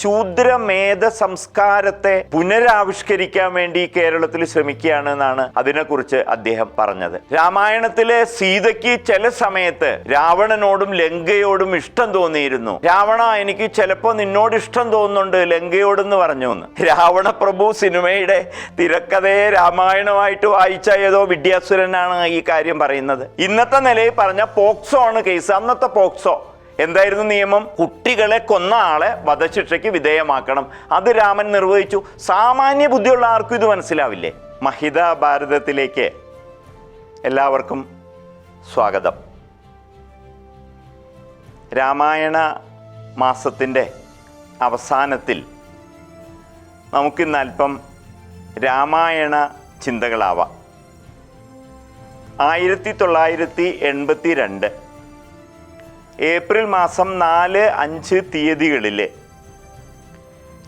ശൂദ്രമേധ സംസ്കാരത്തെ പുനരാവിഷ്കരിക്കാൻ വേണ്ടി കേരളത്തിൽ ശ്രമിക്കുകയാണ് എന്നാണ് അതിനെക്കുറിച്ച് അദ്ദേഹം പറഞ്ഞത്. രാമായണത്തിലെ സീതയ്ക്ക് ചില സമയത്ത് രാവണനോടും ലങ്കയോടും ഇഷ്ടം തോന്നിയിരുന്നു. രാവണ എനിക്ക് ചിലപ്പോൾ നിന്നോട് ഇഷ്ടം തോന്നുന്നുണ്ട് ലങ്കയോടെന്ന് പറഞ്ഞു എന്ന് രാവണ പ്രഭു സിനിമയുടെ തിരക്കഥയെ രാമായണമായിട്ട് വായിച്ച ഏതോ വിദ്യാസുരനാണ് ഈ കാര്യം പറയുന്നത്. ഇന്നത്തെ നിലയിൽ പറഞ്ഞ പോക്സോ ആണ് കേസ്. അന്നത്തെ പോക്സോ എന്തായിരുന്നു നിയമം? കുട്ടികളെ കൊന്ന ആളെ വധശിക്ഷയ്ക്ക് വിധേയമാക്കണം. അത് രാമൻ നിർവഹിച്ചു. സാമാന്യ ബുദ്ധിയുള്ള ആർക്കും ഇത് മനസ്സിലാവില്ലേ? മഹിത ഭാരതത്തിലേക്ക് എല്ലാവർക്കും സ്വാഗതം. രാമായണ മാസത്തിന്റെ അവസാനത്തിൽ നമുക്കിന്ന് അല്പം രാമായണ ചിന്തകളാവാം. ആയിരത്തി തൊള്ളായിരത്തി എൺപത്തി രണ്ട് ഏപ്രിൽ മാസം നാല് അഞ്ച് തീയതികളിൽ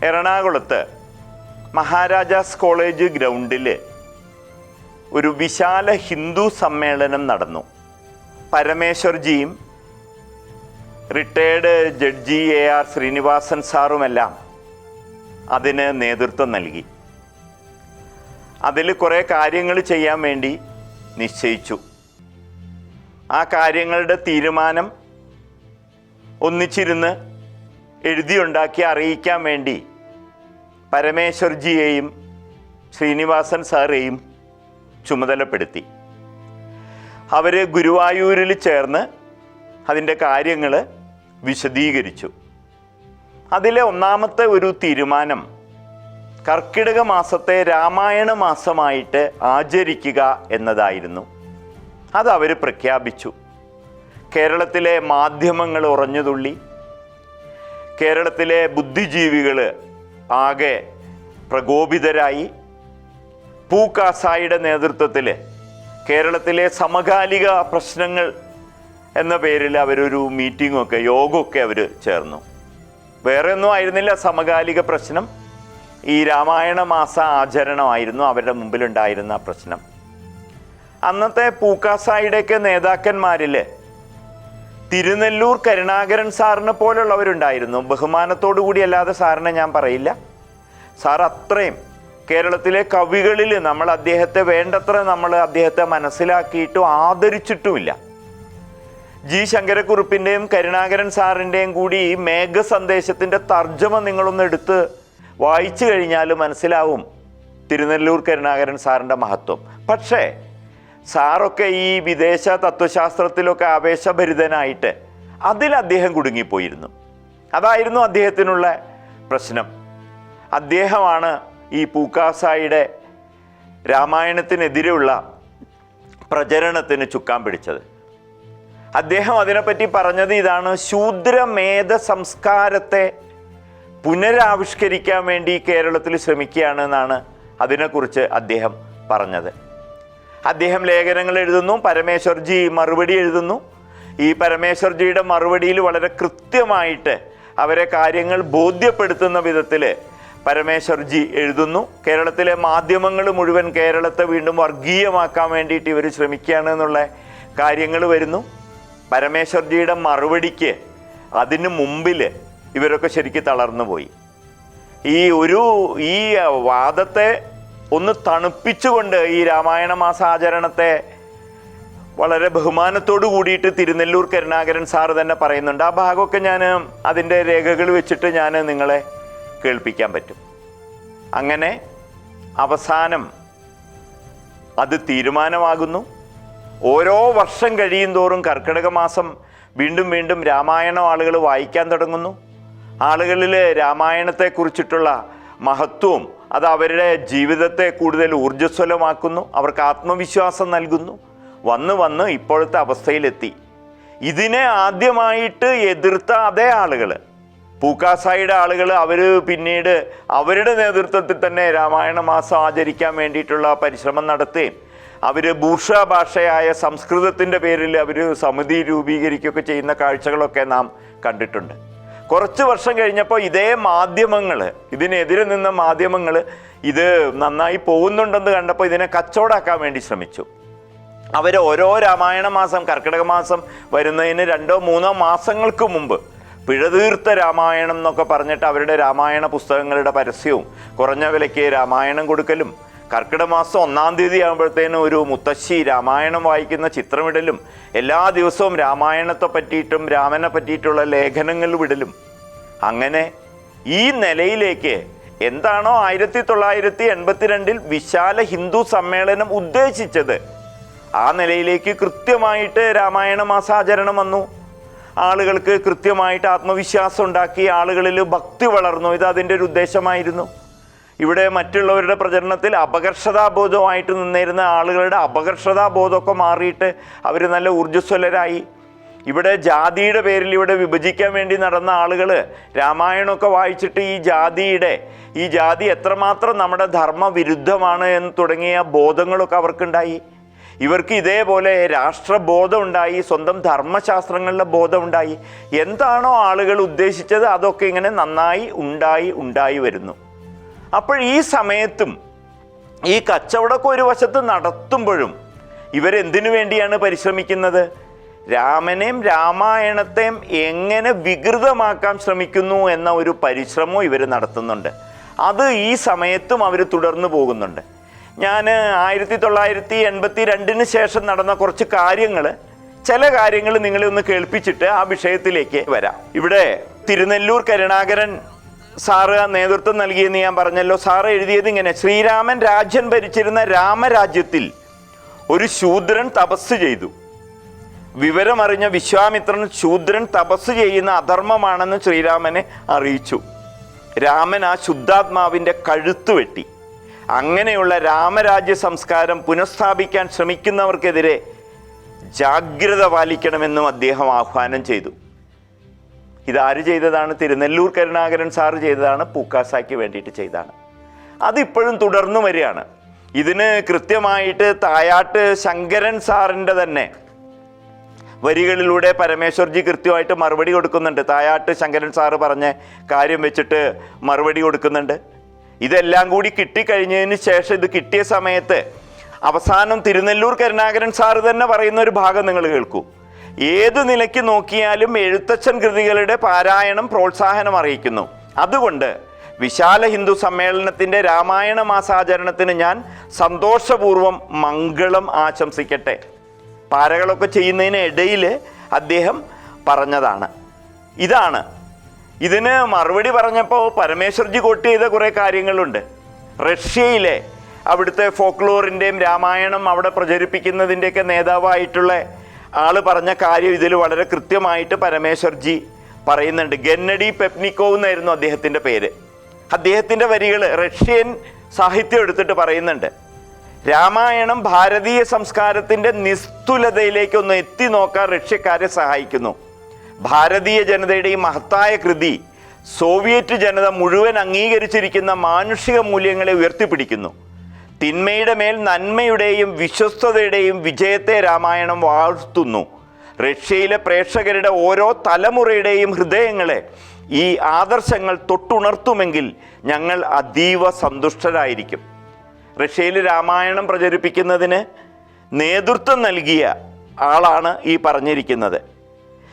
എറണാകുളത്ത് മഹാരാജാസ് കോളേജ് ഗ്രൗണ്ടിൽ ഒരു വിശാല ഹിന്ദു സമ്മേളനം നടന്നു. പരമേശ്വർജിയും retired judge A R Srinivasan സാറുമെല്ലാം അതിന് നേതൃത്വം നൽകി. അതിൽ കുറേ കാര്യങ്ങൾ ചെയ്യാൻ വേണ്ടി നിശ്ചയിച്ചു. ആ കാര്യങ്ങളുടെ തീരുമാനം ഒന്നിച്ചിരുന്ന് എഴുതിയുണ്ടാക്കി അറിയിക്കാൻ വേണ്ടി പരമേശ്വർജിയെയും ശ്രീനിവാസൻ സാറേയും ചുമതലപ്പെടുത്തി. അവർ ഗുരുവായൂരിൽ ചേർന്ന് അതിന്റെ കാര്യങ്ങൾ വിശദീകരിച്ചു. അതിലെ ഒന്നാമത്തെ ഒരു തീരുമാനം കർക്കിടക മാസത്തെ രാമായണ മാസമായിട്ട് ആചരിക്കുക എന്നതായിരുന്നു. അത് അവർ പ്രഖ്യാപിച്ചു. കേരളത്തിലെ മാധ്യമങ്ങൾ ഉറഞ്ഞുതുള്ളി. കേരളത്തിലെ ബുദ്ധിജീവികൾ ആകെ പ്രകോപിതരായി. പൂക്കാസായിയുടെ നേതൃത്വത്തിൽ കേരളത്തിലെ സമകാലിക പ്രശ്നങ്ങൾ എന്ന പേരിൽ അവരൊരു മീറ്റിങ്ങൊക്കെ യോഗമൊക്കെ അവർ ചേർന്നു. വേറെ ഒന്നും ആയിരുന്നില്ല സമകാലിക പ്രശ്നം. ഈ രാമായണ മാസ ആചരണമായിരുന്നു അവരുടെ മുമ്പിലുണ്ടായിരുന്ന പ്രശ്നം. അന്നത്തെ പൂക്കാസായിയുടെയൊക്കെ നേതാക്കന്മാരിൽ തിരുനെല്ലൂർ കരുണാകരൻ സാറിനെ പോലുള്ളവരുണ്ടായിരുന്നു. ബഹുമാനത്തോടു കൂടി അല്ലാതെ സാറിനെ ഞാൻ പറയില്ല. സാർ അത്രയും കേരളത്തിലെ കവികളിൽ നമ്മൾ അദ്ദേഹത്തെ വേണ്ടത്ര നമ്മൾ അദ്ദേഹത്തെ മനസ്സിലാക്കിയിട്ടും ആദരിച്ചിട്ടുമില്ല. ജി ശങ്കരക്കുറുപ്പിന്റെയും കരുണാകരൻ സാറിന്റെയും കൂടി മേഘ സന്ദേശത്തിന്റെ തർജമ നിങ്ങളൊന്ന് എടുത്ത് വായിച്ചു കഴിഞ്ഞാൽ മനസ്സിലാവും തിരുനെല്ലൂർ കരുണാകരൻ സാറിന്റെ മഹത്വം. പക്ഷേ സാറൊക്കെ ഈ വിദേശ തത്വശാസ്ത്രത്തിലൊക്കെ ആവേശഭരിതനായിട്ട് അതിൽ അദ്ദേഹം കുടുങ്ങിപ്പോയിരുന്നു. അതായിരുന്നു അദ്ദേഹത്തിനുള്ള പ്രശ്നം. അദ്ദേഹമാണ് ഈ പൂക്കാസായിയുടെ രാമായണത്തിനെതിരെയുള്ള പ്രചരണത്തിന് ചുക്കാൻ പിടിച്ചത്. അദ്ദേഹം അതിനെപ്പറ്റി പറഞ്ഞത് ഇതാണ് ശൂദ്രമേധ സംസ്കാരത്തെ പുനരാവിഷ്കരിക്കാൻ വേണ്ടി കേരളത്തിൽ ശ്രമിക്കുകയാണ് എന്നാണ് അതിനെക്കുറിച്ച് അദ്ദേഹം പറഞ്ഞത്. അദ്ദേഹം ലേഖനങ്ങൾ എഴുതുന്നു പരമേശ്വർജി മറുപടി എഴുതുന്നു. ഈ പരമേശ്വർജിയുടെ മറുപടിയിൽ വളരെ കൃത്യമായിട്ട് അവരെ കാര്യങ്ങൾ ബോധ്യപ്പെടുത്തുന്ന വിധത്തിൽ പരമേശ്വർജി എഴുതുന്നു. കേരളത്തിലെ മാധ്യമങ്ങൾ മുഴുവൻ കേരളത്തെ വീണ്ടും വർഗീയമാക്കാൻ വേണ്ടിയിട്ട് ഇവർ ശ്രമിക്കുകയാണ് എന്നുള്ള കാര്യങ്ങൾ വരുന്നു. പരമേശ്വർജിയുടെ മറുപടിക്ക് അതിന് മുമ്പിൽ ഇവരൊക്കെ ശരിക്കും തളർന്നു പോയി ഈ ഒരു ഈ വാദത്തെ ഒന്ന് തണുപ്പിച്ചുകൊണ്ട് ഈ രാമായണ മാസാചരണത്തെ വളരെ ബഹുമാനത്തോടു കൂടിയിട്ട് തിരുനെല്ലൂർ കരുണാകരൻ സാറ് തന്നെ പറയുന്നുണ്ട്. ആ ഭാഗമൊക്കെ ഞാൻ അതിന്റെ രേഖകൾ വെച്ചിട്ട് ഞാൻ നിങ്ങളെ കേൾപ്പിക്കാൻ പറ്റും. അങ്ങനെ അവസാനം അത് തീരുമാനമാകുന്നു. ഓരോ വർഷം കഴിയും തോറും കർക്കിടക മാസം വീണ്ടും വീണ്ടും രാമായണം ആളുകൾ വായിക്കാൻ തുടങ്ങുന്നു. ആളുകളിൽ രാമായണത്തെക്കുറിച്ചിട്ടുള്ള മഹത്വവും അത് അവരുടെ ജീവിതത്തെ കൂടുതൽ ഊർജസ്വലമാക്കുന്നു അവർക്ക് ആത്മവിശ്വാസം നൽകുന്നു. വന്ന് വന്ന് ഇപ്പോഴത്തെ അവസ്ഥയിലെത്തി. ഇതിനെ ആദ്യമായിട്ട് എതിർത്ത അതേ ആളുകൾ പൂക്കാസായിയുടെ ആളുകൾ അവർ പിന്നീട് അവരുടെ നേതൃത്വത്തിൽ തന്നെ രാമായണ മാസം ആചരിക്കാൻ വേണ്ടിയിട്ടുള്ള പരിശ്രമം നടത്തുകയും അവർ ഭൂഷ ഭാഷയായ സംസ്കൃതത്തിന്റെ പേരിൽ അവർ സമിതി രൂപീകരിക്കുകയൊക്കെ ചെയ്യുന്ന കാഴ്ചകളൊക്കെ നാം കണ്ടിട്ടുണ്ട്. കുറച്ച് വർഷം കഴിഞ്ഞപ്പോൾ ഇതേ മാധ്യമങ്ങൾ ഇതിനെതിരെ നിന്ന മാധ്യമങ്ങൾ ഇത് നന്നായി പോകുന്നുണ്ടെന്ന് കണ്ടപ്പോൾ ഇതിനെ കച്ചവടാക്കാൻ വേണ്ടി ശ്രമിച്ചു. അവർ ഓരോ രാമായണ മാസം കർക്കിടക മാസം വരുന്നതിന് രണ്ടോ മൂന്നോ മാസങ്ങൾക്ക് മുമ്പ് പിഴതീർത്ത രാമായണം എന്നൊക്കെ പറഞ്ഞിട്ട് അവരുടെ രാമായണ പുസ്തകങ്ങളുടെ പരസ്യവും കുറഞ്ഞ വിലയ്ക്ക് രാമായണം കൊടുക്കലും കർക്കിടക മാസം ഒന്നാം തീയതി ആകുമ്പോഴത്തേനും ഒരു മുത്തശ്ശി രാമായണം വായിക്കുന്ന ചിത്രമിടലും എല്ലാ ദിവസവും രാമായണത്തെ പറ്റിയിട്ടും രാമനെ പറ്റിയിട്ടുള്ള ലേഖനങ്ങൾ വിടലും. അങ്ങനെ ഈ നിലയിലേക്ക് എന്താണോ ആയിരത്തി തൊള്ളായിരത്തി എൺപത്തിരണ്ടിൽ വിശാല ഹിന്ദു സമ്മേളനം ഉദ്ദേശിച്ചത്. ആ നിലയിലേക്ക് കൃത്യമായിട്ട് രാമായണ മാസാചരണം വന്നു. ആളുകൾക്ക് കൃത്യമായിട്ട് ആത്മവിശ്വാസം ഉണ്ടാക്കി ആളുകളിൽ ഭക്തി വളർന്നു. ഇത് അതിന്റെ ഒരു ഉദ്ദേശമായിരുന്നു. ഇവിടെ മറ്റുള്ളവരുടെ പ്രചരണത്തിൽ അപകർഷതാബോധമായിട്ട് നിന്നിരുന്ന ആളുകളുടെ അപകർഷതാബോധമൊക്കെ മാറിയിട്ട് അവർ നല്ല ഊർജസ്വലരായി. ഇവിടെ ജാതിയുടെ പേരിൽ ഇവിടെ വിഭജിക്കാൻ വേണ്ടി നടന്ന ആളുകൾ രാമായണമൊക്കെ വായിച്ചിട്ട് ഈ ജാതിയുടെ ഈ ജാതി എത്രമാത്രം നമ്മുടെ ധർമ്മവിരുദ്ധമാണ് എന്ന് തുടങ്ങിയ ബോധങ്ങളൊക്കെ അവർക്കുണ്ടായി. ഇവർക്ക് ഇതേപോലെ രാഷ്ട്രബോധം ഉണ്ടായി സ്വന്തം ധർമ്മശാസ്ത്രങ്ങളുടെ ബോധം ഉണ്ടായി എന്താണോ ആളുകൾ ഉദ്ദേശിച്ചത് അതൊക്കെ ഇങ്ങനെ നന്നായി ഉണ്ടായി ഉണ്ടായി വരുന്നു. അപ്പോൾ ഈ സമയത്തും ഈ കച്ചവടമൊക്കെ ഒരു വശത്ത് നടത്തുമ്പോഴും ഇവരെന്തിനു വേണ്ടിയാണ് പരിശ്രമിക്കുന്നത്? രാമനെയും രാമായണത്തെയും എങ്ങനെ വികൃതമാക്കാൻ ശ്രമിക്കുന്നു എന്ന ഒരു പരിശ്രമവും ഇവർ നടത്തുന്നുണ്ട്. അത് ഈ സമയത്തും അവർ തുടർന്നു പോകുന്നുണ്ട്. ഞാൻ ആയിരത്തി തൊള്ളായിരത്തി എൺപത്തി രണ്ടിന് ശേഷം നടന്ന കുറച്ച് കാര്യങ്ങൾ ചില കാര്യങ്ങൾ നിങ്ങളെ ഒന്ന് കേൾപ്പിച്ചിട്ട് ആ വിഷയത്തിലേക്ക് വരാം. ഇവിടെ തിരുനെല്ലൂർ കരുണാകരൻ സാറ് നേതൃത്വം നൽകിയെന്ന് ഞാൻ പറഞ്ഞല്ലോ. സാറ് എഴുതിയത് ഇങ്ങനെ ശ്രീരാമൻ രാജ്യം ഭരിച്ചിരുന്ന രാമരാജ്യത്തിൽ ഒരു ശൂദ്രൻ തപസ് ചെയ്തു. വിവരമറിഞ്ഞ വിശ്വാമിത്രൻ ശൂദ്രൻ തപസ് ചെയ്യുന്ന അധർമ്മമാണെന്ന് ശ്രീരാമനെ അറിയിച്ചു. രാമൻ ആ ശുദ്ധാത്മാവിന്റെ കഴുത്ത് വെട്ടി. അങ്ങനെയുള്ള രാമരാജ്യ സംസ്കാരം പുനഃസ്ഥാപിക്കാൻ ശ്രമിക്കുന്നവർക്കെതിരെ ജാഗ്രത പാലിക്കണമെന്നും അദ്ദേഹം ആഹ്വാനം ചെയ്തു. ഇതാര് ചെയ്തതാണ്? തിരുനെല്ലൂർ കരുണാകരൻ സാറ് ചെയ്തതാണ് പൂക്കാസാക്കി വേണ്ടിയിട്ട് ചെയ്തതാണ്. അതിപ്പോഴും തുടർന്നു വരികയാണ്. ഇതിന് കൃത്യമായിട്ട് തായാട്ട് ശങ്കരൻ സാറിന്റെ തന്നെ വരികളിലൂടെ പരമേശ്വർജി കൃത്യമായിട്ട് മറുപടി കൊടുക്കുന്നുണ്ട്. തായാട്ട് ശങ്കരൻ സാറ് പറഞ്ഞ കാര്യം വെച്ചിട്ട് മറുപടി കൊടുക്കുന്നുണ്ട്. ഇതെല്ലാം കൂടി കിട്ടിക്കഴിഞ്ഞതിന് ശേഷം ഇത് കിട്ടിയ സമയത്ത് അവസാനം തിരുനെല്ലൂർ കരുണാകരൻ സാറ് തന്നെ പറയുന്ന ഒരു ഭാഗം നിങ്ങൾ കേൾക്കൂ. ഏത് നിലയ്ക്ക് നോക്കിയാലും എഴുത്തച്ഛൻ കൃതികളുടെ പാരായണം പ്രോത്സാഹനം അറിയിക്കുന്നു. അതുകൊണ്ട് വിശാല ഹിന്ദു സമ്മേളനത്തിന്റെ രാമായണ മാസാചരണത്തിന് ഞാൻ സന്തോഷപൂർവം മംഗളം ആശംസിക്കട്ടെ. പാരകളൊക്കെ ചെയ്യുന്നതിന് ഇടയിൽ അദ്ദേഹം പറഞ്ഞതാണ്. ഇതാണ്. ഇതിന് മറുപടി പറഞ്ഞപ്പോൾ പരമേശ്വർജി കോട്ട് ചെയ്ത കുറേ കാര്യങ്ങളുണ്ട്. റഷ്യയിലെ അവിടുത്തെ ഫോക്ലോറിന്റെയും രാമായണം അവിടെ പ്രചരിപ്പിക്കുന്നതിന്റെയൊക്കെ നേതാവായിട്ടുള്ള ആൾ പറഞ്ഞ കാര്യം ഇതിൽ വളരെ കൃത്യമായിട്ട് പരമേശ്വർജി പറയുന്നുണ്ട്. ഗന്നഡി പെപ്നിക്കോവ് എന്നായിരുന്നു അദ്ദേഹത്തിന്റെ പേര്. അദ്ദേഹത്തിന്റെ വരികൾ റഷ്യൻ സാഹിത്യം എടുത്തിട്ട് പറയുന്നുണ്ട്. രാമായണം ഭാരതീയ സംസ്കാരത്തിന്റെ നിസ്തുലതയിലേക്ക് ഒന്ന് എത്തി നോക്കാൻ റഷ്യക്കാരെ സഹായിക്കുന്നു. ഭാരതീയ ജനതയുടെ ഈ മഹത്തായ കൃതി സോവിയറ്റ് ജനത മുഴുവൻ അംഗീകരിച്ചിരിക്കുന്ന മാനുഷിക മൂല്യങ്ങളെ ഉയർത്തിപ്പിടിക്കുന്നു. തിന്മയുടെ മേൽ നന്മയുടെയും വിശ്വസ്തതയുടെയും വിജയത്തെ രാമായണം വാഴ്ത്തുന്നു. റഷ്യയിലെ പ്രേക്ഷകരുടെ ഓരോ തലമുറയുടെയും ഹൃദയങ്ങളെ ഈ ആദർശങ്ങൾ തൊട്ടുണർത്തുമെങ്കിൽ ഞങ്ങൾ അതീവ സന്തുഷ്ടരായിരിക്കും. റഷ്യയിൽ രാമായണം പ്രചരിപ്പിക്കുന്നതിന് നേതൃത്വം നൽകിയ ആളാണ് ഈ പറഞ്ഞിരിക്കുന്നത്.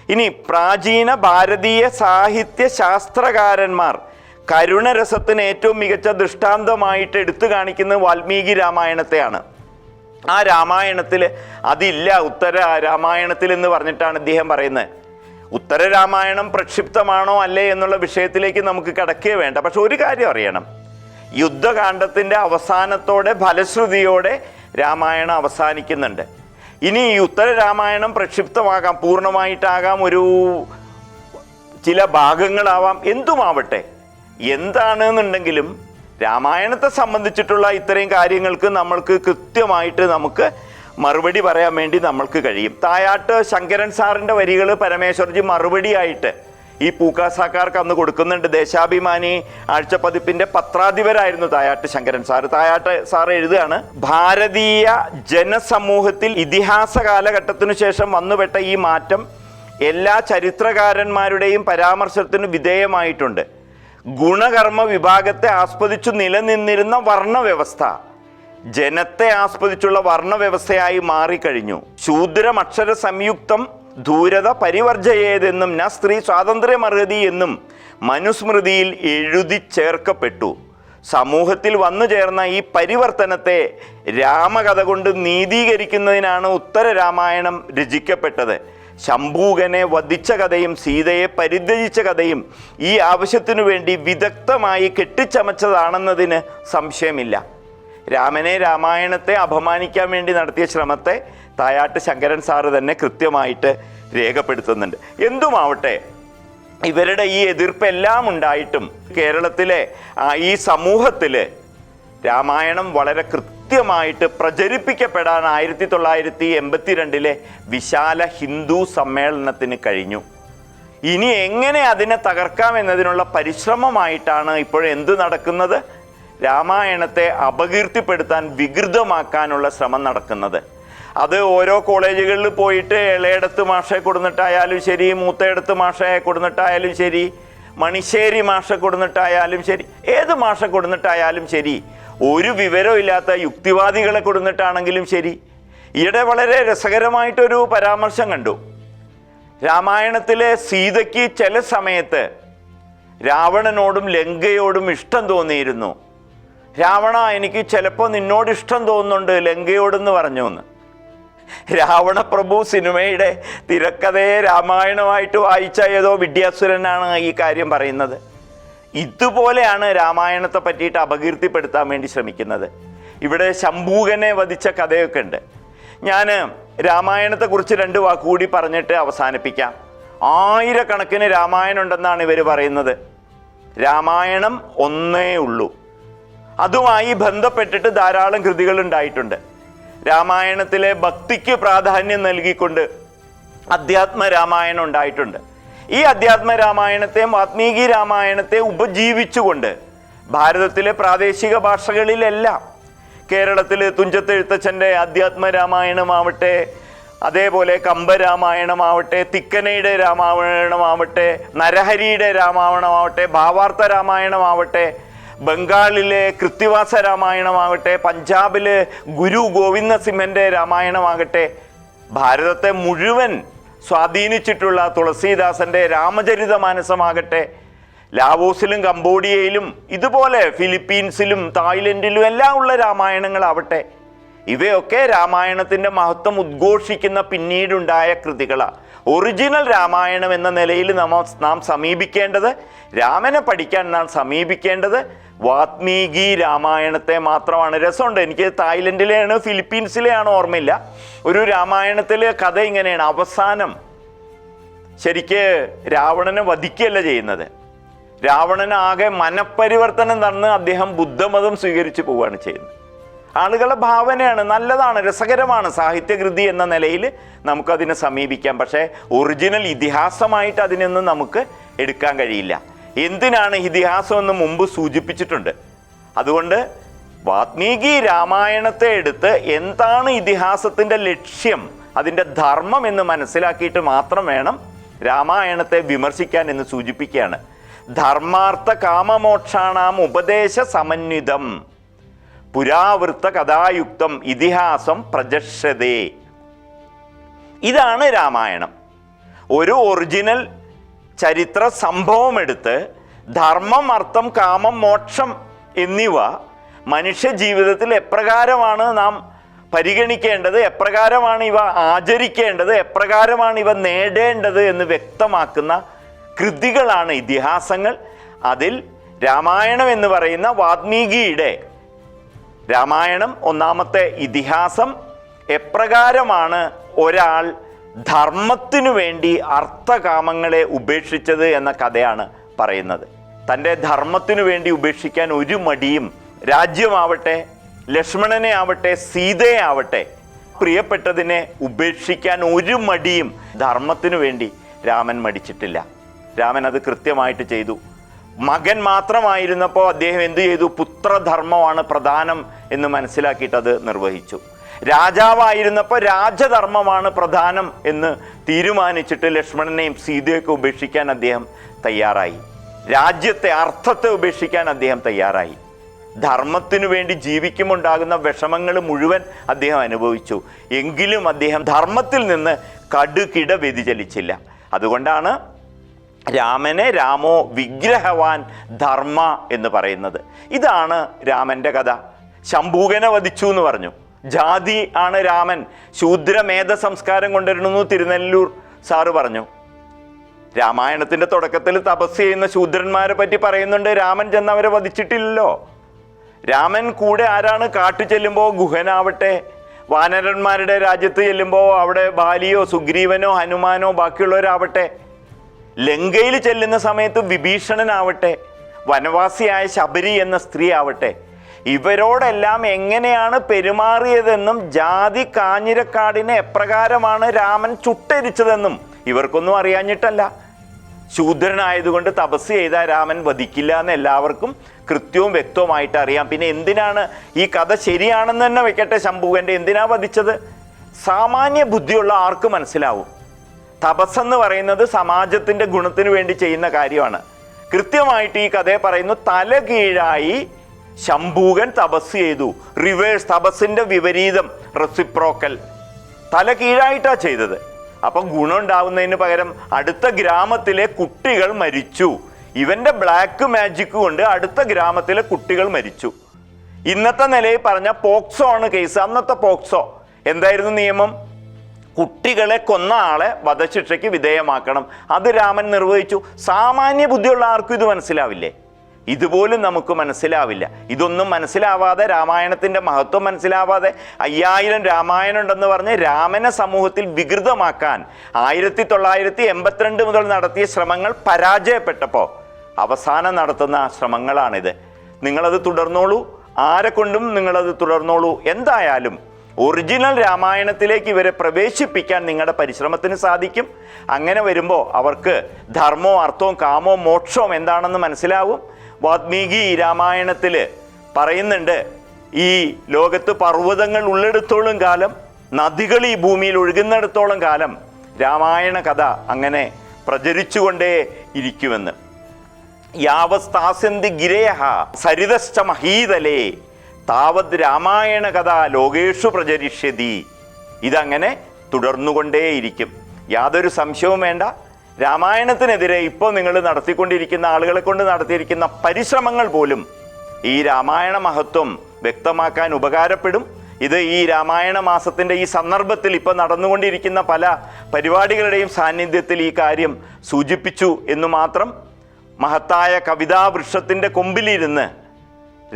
ഇനി പ്രാചീന ഭാരതീയ സാഹിത്യ ശാസ്ത്രകാരന്മാർ കരുണരസത്തിന് ഏറ്റവും മികച്ച ദൃഷ്ടാന്തമായിട്ട് എടുത്തു കാണിക്കുന്നത് വാൽമീകി രാമായണത്തെയാണ്. ആ രാമായണത്തിൽ അതില്ല ഉത്തര രാമായണത്തിൽ എന്ന് പറഞ്ഞിട്ടാണ് ഇദ്ദേഹം പറയുന്നത്. ഉത്തര രാമായണം പ്രക്ഷിപ്തമാണോ അല്ലേ എന്നുള്ള വിഷയത്തിലേക്ക് നമുക്ക് കിടക്കേ വേണ്ട. പക്ഷെ ഒരു കാര്യം അറിയണം. യുദ്ധകാന്ഡത്തിന്റെ അവസാനത്തോടെ ഫലശ്രുതിയോടെ രാമായണം അവസാനിക്കുന്നുണ്ട്. ഇനി ഈ ഉത്തര രാമായണം പ്രക്ഷിപ്തമാകാം പൂർണമായിട്ടാകാം ഒരു ചില ഭാഗങ്ങളാവാം എന്തുമാവട്ടെ. എന്താണെന്നുണ്ടെങ്കിലും രാമായണത്തെ സംബന്ധിച്ചിട്ടുള്ള ഇത്രയും കാര്യങ്ങൾക്ക് നമ്മൾക്ക് കൃത്യമായിട്ട് നമുക്ക് മറുപടി പറയാൻ വേണ്ടി നമ്മൾക്ക് കഴിയും. തായാട്ട് ശങ്കരൻ സാറിന്റെ വരികൾ പരമേശ്വർജി മറുപടിയായിട്ട് ഈ പൂക്കാസാക്കാർക്ക് അന്ന് കൊടുക്കുന്നുണ്ട്. ദേശാഭിമാനി ആഴ്ചപ്പതിപ്പിന്റെ പത്രാധിപരായിരുന്നു തായാട്ട് ശങ്കരൻ സാർ തായാട്ട് സാർ എഴുതുകയാണ് ഭാരതീയ ജനസമൂഹത്തിൽ ഇതിഹാസ കാലഘട്ടത്തിനു ശേഷം വന്നുപെട്ട ഈ മാറ്റം എല്ലാ ചരിത്രകാരന്മാരുടെയും പരാമർശത്തിന് വിധേയമായിട്ടുണ്ട്. ഗുണകർമ്മ വിഭാഗത്തെ ആസ്പദിച്ചു നിലനിന്നിരുന്ന വർണവ്യവസ്ഥ. ജനത്തെ ആസ്പദിച്ചുള്ള വർണവ്യവസ്ഥയായി മാറിക്കഴിഞ്ഞു. ശൂദ്രം അക്ഷര സംയുക്തം ധൂരത പരിവർജയേതെന്നും ന സ്ത്രീ സ്വാതന്ത്ര്യമർഹതി എന്നും മനുസ്മൃതിയിൽ എഴുതി ചേർക്കപ്പെട്ടു. സമൂഹത്തിൽ വന്നു ചേർന്ന ഈ പരിവർത്തനത്തെ രാമകഥ കൊണ്ട് നീതീകരിക്കുന്നതിനാണ് ഉത്തര രാമായണം രചിക്കപ്പെട്ടത്. ശംഭൂകനെ വധിച്ച കഥയും സീതയെ പരിത്യജിച്ച കഥയും ഈ ആവശ്യത്തിനു വേണ്ടി വിദഗ്ധമായി കെട്ടിച്ചമച്ചതാണെന്നതിന് സംശയമില്ല. രാമനെ രാമായണത്തെ അപമാനിക്കാൻ വേണ്ടി നടത്തിയ ശ്രമത്തെ തായാട്ട് ശങ്കരൻ സാറ് തന്നെ കൃത്യമായിട്ട് രേഖപ്പെടുത്തുന്നുണ്ട്. എന്തുമാവട്ടെ ഇവരുടെ ഈ എതിർപ്പെല്ലാം ഉണ്ടായിട്ടും കേരളത്തിലെ ഈ സമൂഹത്തിൽ രാമായണം വളരെ കൃത്യമായിട്ട് പ്രചരിപ്പിക്കപ്പെടാൻ ആയിരത്തി തൊള്ളായിരത്തി എൺപത്തിരണ്ടിലെ വിശാല ഹിന്ദു സമ്മേളനത്തിന് കഴിഞ്ഞു. ഇനി എങ്ങനെ അതിനെ തകർക്കാം എന്നതിനുള്ള പരിശ്രമമായിട്ടാണ് ഇപ്പോൾ ഇപ്പോഴെന്ത് നടക്കുന്നത്? രാമായണത്തെ അപകീർത്തിപ്പെടുത്താൻ വികൃതമാക്കാനുള്ള ശ്രമം നടക്കുന്നത്. അത് ഓരോ കോളേജുകളിൽ പോയിട്ട് ഇളയടത്ത് മാഷെ കൊടുന്നിട്ടായാലും ശരി മൂത്തയിടത്ത് മാഷെ കൊടുന്നിട്ടായാലും ശരി മണിശ്ശേരി മാഷ കൊടുന്നിട്ടായാലും ശരി ഏത് മാഷ കൊടുന്നിട്ടായാലും ശരി ഒരു വിവരവും ഇല്ലാത്ത യുക്തിവാദികളെ കൊടുന്നിട്ടാണെങ്കിലും ശരി. ഈയിടെ വളരെ രസകരമായിട്ടൊരു പരാമർശം കണ്ടു. രാമായണത്തിലെ സീതയ്ക്ക് ചില സമയത്ത് രാവണനോടും ലങ്കയോടും ഇഷ്ടം തോന്നിയിരുന്നു. രാവണ എനിക്ക് ചിലപ്പോൾ നിന്നോട് ഇഷ്ടം തോന്നുന്നുണ്ട് ലങ്കയോടെന്ന് പറഞ്ഞു എന്ന് രാവണപ്രഭു സിനിമയുടെ തിരക്കഥയെ രാമായണമായിട്ട് വായിച്ച ഏതോ വിദ്യാസുരനാണ് ഈ കാര്യം പറയുന്നത്. ഇതുപോലെയാണ് രാമായണത്തെ പറ്റിയിട്ട് അപകീർത്തിപ്പെടുത്താൻ വേണ്ടി ശ്രമിക്കുന്നത്. ഇവിടെ ശംഭൂകനെ വധിച്ച കഥയൊക്കെ ഉണ്ട്. ഞാൻ രാമായണത്തെക്കുറിച്ച് രണ്ട് വാക്കുകൂടി പറഞ്ഞിട്ട് അവസാനിപ്പിക്കാം. ആയിരക്കണക്കിന് രാമായണം ഉണ്ടെന്നാണ് ഇവർ പറയുന്നത്. രാമായണം ഒന്നേ ഉള്ളൂ. അതുമായി ബന്ധപ്പെട്ടിട്ട് ധാരാളം കൃതികൾ ഉണ്ടായിട്ടുണ്ട്. രാമായണത്തിലെ ഭക്തിക്ക് പ്രാധാന്യം നൽകിക്കൊണ്ട് അധ്യാത്മ രാമായണം ഉണ്ടായിട്ടുണ്ട്. ഈ അധ്യാത്മ രാമായണത്തെ ആത്മീകി രാമായണത്തെ ഉപജീവിച്ചുകൊണ്ട് ഭാരതത്തിലെ പ്രാദേശിക ഭാഷകളിലെല്ലാം കേരളത്തിൽ തുഞ്ചത്തെഴുത്തച്ഛന്റെ അധ്യാത്മ രാമായണമാവട്ടെ അതേപോലെ കമ്പരാമായണമാവട്ടെ തിക്കനയുടെ രാമായണമാവട്ടെ നരഹരിയുടെ രാമായണമാവട്ടെ ഭാവാർത്ഥ രാമായണമാവട്ടെ ബംഗാളിലെ കൃത്തിവാസ രാമായണമാകട്ടെ പഞ്ചാബിലെ ഗുരു ഗോവിന്ദ സിംഹന്റെ രാമായണമാകട്ടെ ഭാരതത്തെ മുഴുവൻ സ്വാധീനിച്ചിട്ടുള്ള തുളസീദാസന്റെ രാമചരിത മാനസമാകട്ടെ ലാവോസിലും കംബോഡിയയിലും ഇതുപോലെ ഫിലിപ്പീൻസിലും തായ്ലൻഡിലും എല്ലാം ഉള്ള രാമായണങ്ങളാവട്ടെ ഇവയൊക്കെ രാമായണത്തിന്റെ മഹത്വം ഉദ്ഘോഷിക്കുന്ന പിന്നീടുണ്ടായ കൃതികളാണ് ഒറിജിനൽ രാമായണം എന്ന നിലയിൽ നമ്മൾ നാം സമീപിക്കേണ്ടത് രാമനെ പഠിക്കാൻ നാം സമീപിക്കേണ്ടത് വാത്മീകി രാമായണത്തെ മാത്രമാണ്. രസമുണ്ട്. എനിക്ക് തായ്ലൻഡിലെയാണ് ഫിലിപ്പീൻസിലെയാണ് ഓർമ്മയില്ല. ഒരു രാമായണത്തിലെ കഥ ഇങ്ങനെയാണ്. അവസാനം ശരിക്ക് രാവണനെ വധിക്കുകയല്ല ചെയ്യുന്നത്. രാവണന് ആകെ മനപരിവർത്തനം നടന്ന് അദ്ദേഹം ബുദ്ധമതം സ്വീകരിച്ചു പോവുകയാണ് ചെയ്യുന്നത്. ആളുകളുടെ ഭാവനയാണ് നല്ലതാണ് രസകരമാണ്. സാഹിത്യകൃതി എന്ന നിലയിൽ നമുക്കതിനെ സമീപിക്കാം. പക്ഷേ ഒറിജിനൽ ഇതിഹാസമായിട്ട് അതിനൊന്നും നമുക്ക് എടുക്കാൻ കഴിയില്ല. എന്തിനാണ് ഇതിഹാസം എന്ന് മുമ്പ് സൂചിപ്പിച്ചിട്ടുണ്ട്. അതുകൊണ്ട് വാത്മീകി രാമായണത്തെ എടുത്ത് എന്താണ് ഇതിഹാസത്തിന്റെ ലക്ഷ്യം അതിന്റെ ധർമ്മം എന്ന് മനസ്സിലാക്കിയിട്ട് മാത്രം വേണം രാമായണത്തെ വിമർശിക്കാൻ എന്ന് സൂചിപ്പിക്കുകയാണ്. ധർമാർത്ഥ കാമമോക്ഷാണാം ഉപദേശ സമന്വിതം. പുരാവൃത്ത കഥായുക്തം ഇതിഹാസം പ്രജക്ഷതേ. ഇതാണ് രാമായണം. ഒരു ഒറിജിനൽ ചരിത്ര സംഭവം എടുത്ത് ധർമ്മം അർത്ഥം കാമം മോക്ഷം എന്നിവ മനുഷ്യ ജീവിതത്തിൽ എപ്രകാരമാണ് നാം പരിഗണിക്കേണ്ടത് എപ്രകാരമാണ് ഇവ ആചരിക്കേണ്ടത് എപ്രകാരമാണ് ഇവ നേടേണ്ടത് എന്ന് വ്യക്തമാക്കുന്ന കൃതികളാണ് ഇതിഹാസങ്ങൾ. അതിൽ രാമായണം എന്ന് പറയുന്ന വാത്മീകിയുടെ രാമായണം ഒന്നാമത്തെ ഇതിഹാസം എപ്രകാരമാണ് ഒരാൾ ധർമ്മത്തിനു വേണ്ടി അർത്ഥകാമങ്ങളെ ഉപേക്ഷിച്ചത് എന്ന കഥയാണ് പറയുന്നത്. തന്റെ ധർമ്മത്തിനു വേണ്ടി ഉപേക്ഷിക്കാൻ ഒരു മടിയും രാജ്യമാവട്ടെ ലക്ഷ്മണനെ ആവട്ടെ സീതയെ ആവട്ടെ പ്രിയപ്പെട്ടതിനെ ഉപേക്ഷിക്കാൻ ഒരു മടിയും ധർമ്മത്തിനു വേണ്ടി രാമൻ മടിച്ചിട്ടില്ല. രാമൻ അത് കൃത്യമായിട്ട് ചെയ്തു. മകൻ മാത്രമായിരുന്നപ്പോൾ അദ്ദേഹം എന്തു ചെയ്തു? പുത്രധർമ്മമാണ് പ്രധാനം എന്ന് മനസ്സിലാക്കിയിട്ട് അത് നിർവഹിച്ചു. രാജാവായിരുന്നപ്പോൾ രാജധർമ്മമാണ് പ്രധാനം എന്ന് തീരുമാനിച്ചിട്ട് ലക്ഷ്മണനെയും സീതയൊക്കെ ഉപേക്ഷിക്കാൻ അദ്ദേഹം തയ്യാറായി. രാജ്യത്തെ അർത്ഥത്തെ ഉപേക്ഷിക്കാൻ അദ്ദേഹം തയ്യാറായി. ധർമ്മത്തിനു വേണ്ടി ജീവിക്കുമുണ്ടാകുന്ന വിഷമങ്ങൾ മുഴുവൻ അദ്ദേഹം അനുഭവിച്ചു. എങ്കിലും അദ്ദേഹം ധർമ്മത്തിൽ നിന്ന് കടുകിട വ്യതിചലിച്ചില്ല. അതുകൊണ്ടാണ് രാമനെ രാമോ വിഗ്രഹവാൻ ധർമ്മ എന്ന് പറയുന്നത്. ഇതാണ് രാമന്റെ കഥ. ശംഭൂകനെ വധിച്ചു എന്ന് പറഞ്ഞു. ജാതി ആണ് രാമൻ. ശൂദ്രമേധ സംസ്കാരം കൊണ്ടുവരണമെന്ന് തിരുനെല്ലൂർ. സാറ് പറഞ്ഞു. രാമായണത്തിന്റെ തുടക്കത്തിൽ തപസ് ചെയ്യുന്ന ശൂദ്രന്മാരെ പറ്റി പറയുന്നുണ്ട് രാമൻ ചെന്ന് അവരെ വധിച്ചിട്ടില്ലല്ലോ. രാമൻ കൂടെ ആരാണ് കാട്ടു ചെല്ലുമ്പോൾ ഗുഹനാവട്ടെ? വാനരന്മാരുടെ രാജ്യത്ത് ചെല്ലുമ്പോൾ അവിടെ ബാലിയോ സുഗ്രീവനോ ഹനുമാനോ ബാക്കിയുള്ളവരാവട്ടെ? ലങ്കയിൽ ചെല്ലുന്ന സമയത്ത് വിഭീഷണനാവട്ടെ? വനവാസിയായ ശബരി എന്ന സ്ത്രീ ആവട്ടെ? ഇവരോടെല്ലാം എങ്ങനെയാണ് പെരുമാറിയതെന്നും ജാതി കാഞ്ഞിരക്കാടിനെ എപ്രകാരമാണ് രാമൻ ചുട്ടരിച്ചതെന്നും ഇവർക്കൊന്നും അറിയാഞ്ഞിട്ടല്ല. ശൂദ്രനായതുകൊണ്ട് തപസ് ചെയ്ത രാമൻ വധിക്കില്ല എന്ന് എല്ലാവർക്കും കൃത്യവും വ്യക്തവുമായിട്ട് അറിയാം. പിന്നെ എന്തിനാണ് ഈ കഥ ശരിയാണെന്ന് തന്നെ വെക്കട്ടെ ശംഭുവിന്റെ. എന്തിനാ വധിച്ചത്? സാമാന്യ ബുദ്ധിയുള്ള ആർക്ക് മനസ്സിലാവും? തപസ്സെന്ന് പറയുന്നത് സമാജത്തിന്റെ ഗുണത്തിന് വേണ്ടി ചെയ്യുന്ന കാര്യമാണ്. കൃത്യമായിട്ട് ഈ കഥയെ പറയുന്നു തല കീഴായി ശംഭൂകൻ തപസ് ചെയ്തു. റിവേഴ്സ് തപസ്സിന്റെ വിപരീതം റെസിപ്രോക്കൽ തല കീഴായിട്ടാ ചെയ്തത്. അപ്പം ഗുണം ഉണ്ടാവുന്നതിന് പകരം അടുത്ത ഗ്രാമത്തിലെ കുട്ടികൾ മരിച്ചു. ഇവന്റെ ബ്ലാക്ക് മാജിക് കൊണ്ട് അടുത്ത ഗ്രാമത്തിലെ കുട്ടികൾ മരിച്ചു. ഇന്നത്തെ നിലയിൽ പറഞ്ഞ പോക്സോ ആണ് കേസ് അന്നത്തെ പോക്സോ. എന്തായിരുന്നു നിയമം? കുട്ടികളെ കൊന്ന ആളെ വധശിക്ഷയ്ക്ക് വിധേയമാക്കണം. അത് രാമൻ നിർവഹിച്ചു. സാമാന്യ ബുദ്ധിയുള്ള ആർക്കും ഇത് മനസ്സിലാവില്ലേ? ഇതുപോലും നമുക്ക് മനസ്സിലാവില്ല. ഇതൊന്നും മനസ്സിലാവാതെ രാമായണത്തിന്റെ മഹത്വം മനസ്സിലാവാതെ അയ്യായിരം രാമായണം ഉണ്ടെന്ന് പറഞ്ഞ് രാമനെ സമൂഹത്തിൽ വികൃതമാക്കാൻ ആയിരത്തി തൊള്ളായിരത്തി എൺപത്തിരണ്ട് മുതൽ നടത്തിയ ശ്രമങ്ങൾ പരാജയപ്പെട്ടപ്പോൾ അവസാനം നടത്തുന്ന ശ്രമങ്ങളാണിത്. നിങ്ങളത് തുടർന്നോളൂ. ആരെ കൊണ്ടും നിങ്ങളത് തുടർന്നോളൂ. എന്തായാലും ഒറിജിനൽ രാമായണത്തിലേക്ക് ഇവരെ പ്രവേശിപ്പിക്കാൻ നിങ്ങളുടെ പരിശ്രമത്തിന് സാധിക്കും. അങ്ങനെ വരുമ്പോൾ അവർക്ക് ധർമ്മവും അർത്ഥവും കാമവും മോക്ഷവും എന്താണെന്ന് മനസ്സിലാവും. വാത്മീകി രാമായണത്തിൽ പറയുന്നുണ്ട് ഈ ലോകത്ത് പർവതങ്ങൾ ഉള്ളിടത്തോളം കാലം നദികൾ ഈ ഭൂമിയിൽ ഒഴുകുന്നിടത്തോളം കാലം രാമായണ കഥ അങ്ങനെ പ്രചരിച്ചുകൊണ്ടേ ഇരിക്കുമെന്ന്. യാവസ്ഥാസ്യന്തി ഗിരേഹ സരിതശ്ച മഹീതലേ താവത് രാമായണ കഥ ലോകേഷു പ്രചരിഷ്യതി. ഇതങ്ങനെ തുടർന്നുകൊണ്ടേയിരിക്കും. യാതൊരു സംശയവും വേണ്ട. രാമായണത്തിനെതിരെ ഇപ്പോൾ നിങ്ങൾ നടത്തിക്കൊണ്ടിരിക്കുന്ന ആളുകളെ കൊണ്ട് നടത്തിയിരിക്കുന്ന പരിശ്രമങ്ങൾ പോലും ഈ രാമായണ മഹത്വം വ്യക്തമാക്കാൻ ഉപകാരപ്പെടും. ഇത് ഈ രാമായണ മാസത്തിന്റെ ഈ സന്ദർഭത്തിൽ ഇപ്പോൾ നടന്നുകൊണ്ടിരിക്കുന്ന പല പരിപാടികളുടെയും സാന്നിധ്യത്തിൽ ഈ കാര്യം സൂചിപ്പിച്ചു എന്ന് മാത്രം മഹത്തായ കവിതാ വൃക്ഷത്തിന്റെ കൊമ്പിലിരുന്ന്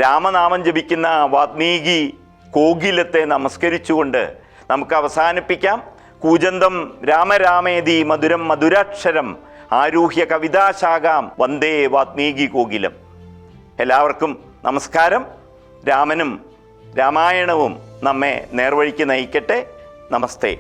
രാമനാമം ജപിക്കുന്ന വാത്മീകി കോകിലത്തെ നമസ്കരിച്ചുകൊണ്ട് നമുക്ക് അവസാനിപ്പിക്കാം. കൂജന്തം രാമരാമേതി മധുരം മധുരാക്ഷരം ആരൂഹ്യ കവിതാശാഖാം വന്ദേ വാത്മീകി കോകിലം. എല്ലാവർക്കും നമസ്കാരം. രാമനും രാമായണവും നമ്മെ നേർവഴിക്ക് നയിക്കട്ടെ. നമസ്തേ.